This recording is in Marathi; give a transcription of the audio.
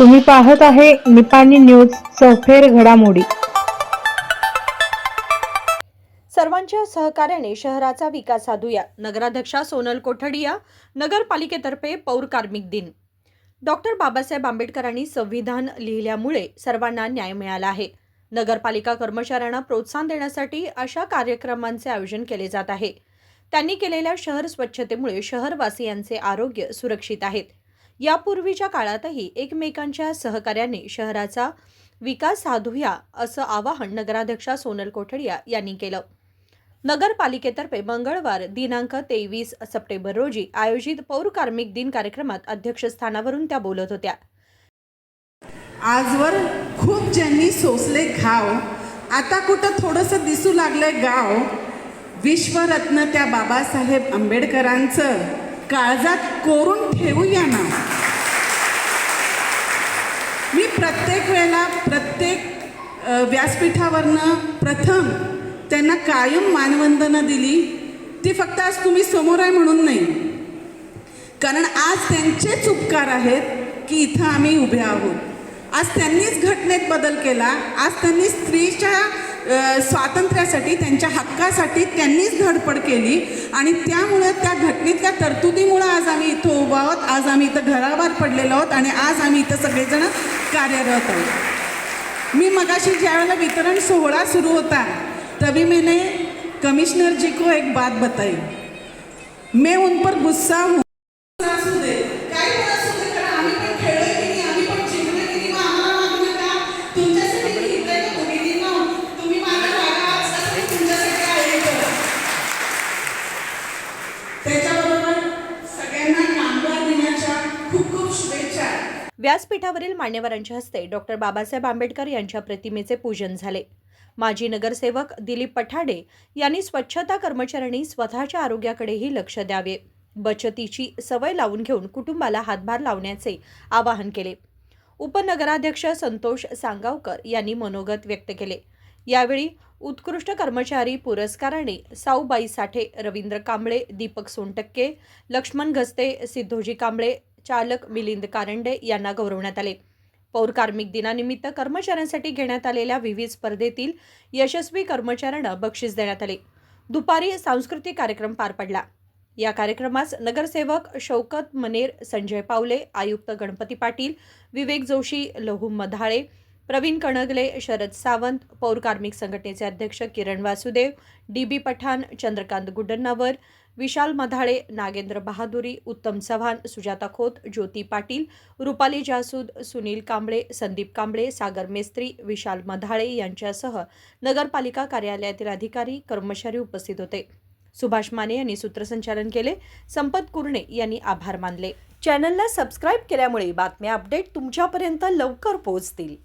तुम्ही पाहत आहे निपाणी न्यूज चौफेर घडामोडी. सर्वांच्या सहकार्याने शहराचा विकास साधूया. नगराध्यक्षा सोनल कोठडिया नगरपालिकेतर्फे पौर कार्मिक दिन. डॉक्टर बाबासाहेब आंबेडकरांनी संविधान लिहिल्यामुळे सर्वांना न्याय मिळाला आहे. नगरपालिका कर्मचाऱ्यांना प्रोत्साहन देण्यासाठी अशा कार्यक्रमांचे आयोजन केले जात आहे. त्यांनी केलेल्या शहर स्वच्छतेमुळे शहरवासियांचे आरोग्य सुरक्षित आहेत. यापूर्वीच्या काळातही एकमेकांच्या सहकार्याने शहराचा विकास साधूया असं आवाहन नगराध्यक्षा सोनल कोठडिया यांनी केलं. नगरपालिकेतर्फे मंगळवार दिनांक तेवीस सप्टेंबर रोजी आयोजित पौर कार्मिक दिन कार्यक्रमात अध्यक्षस्थानावरून त्या बोलत होत्या. आजवर खूप ज्यांनी सोसले घाव आता कुठं थोडंसं दिसू लागलं गाव विश्वरत्न त्या बाबासाहेब आंबेडकरांचं काळजात कोरून ठेवूया ना. प्रत्येक वेळेला प्रत्येक व्यासपीठावरनं प्रथम त्यांना कायम मानवंदना दिली. ती फक्त आज तुम्ही समोर आहे म्हणून नाही. कारण आज त्यांचेच उपकार आहेत की इथं आम्ही उभे आहोत. आज त्यांनीच घटनेत बदल केला. आज त्यांनी स्त्रीच्या स्वातंत्र्यासाठी त्यांच्या हक्कासाठी त्यांनीच धडपड केली. आणि त्यामुळे त्या घटनेतल्या तरतुदीमुळं आज आम्ही इथं उभा आहोत. आज आम्ही इथं घराबाहेर पडलेलो आहोत. आणि आज आम्ही इथं सगळेजण कार्यरत आहे. मी मगाशी ज्यावेळेला वितरण सोहळा सुरू होता तभी मैंने कमिश्नर जी को एक बात बताई. मैं उन पर गुस्सा हूँ. त्याच्या व्यासपीठावरील मान्यवरांच्या हस्ते डॉक्टर बाबासाहेब आंबेडकर यांच्या प्रतिमेचे पूजन झाले. माजी नगरसेवक दिलीप पठाडे यांनी स्वच्छता कर्मचाऱ्यांनी स्वतःच्या आरोग्याकडेही लक्ष द्यावे. बचतीची सवय लावून घेऊन कुटुंबाला हातभार लावण्याचे आवाहन केले. उपनगराध्यक्ष संतोष सांगावकर यांनी मनोगत व्यक्त केले. यावेळी उत्कृष्ट कर्मचारी पुरस्काराने साऊबाई साठे रवींद्र कांबळे दीपक सोनटक्के लक्ष्मण घस्ते सिद्धोजी कांबळे चालक मिलिंद कारंडे यांना गौरवण्यात आले. पौर कार्मिक दिनानिमित्त कर्मचाऱ्यांसाठी घेण्यात आलेल्या विविध स्पर्धेतील यशस्वी कर्मचाऱ्यांना बक्षीस देण्यात आले. दुपारी सांस्कृतिक कार्यक्रम पार पडला. या कार्यक्रमास नगरसेवक शौकत मनेर संजय पावले आयुक्त गणपती पाटील विवेक जोशी लहू मधाळे प्रवीण कणगले शरद सावंत पौर कार्मिक संघटनेचे अध्यक्ष किरण वासुदेव डी बी पठाण चंद्रकांत गुडन्नावर विशाल मधाळे नागेंद्र बहादुरी उत्तम चव्हाण सुजाता खोत ज्योती पाटील रुपाली जासूद सुनील कांबळे संदीप कांबळे सागर मेस्त्री विशाल मधाळे यांच्यासह नगरपालिका कार्यालयातील अधिकारी कर्मचारी उपस्थित होते. सुभाष माने यांनी सूत्रसंचालन केले. संपत कुरणे यांनी आभार मानले. चॅनलला सबस्क्राईब केल्यामुळे बातम्या अपडेट तुमच्यापर्यंत लवकर पोहोचतील.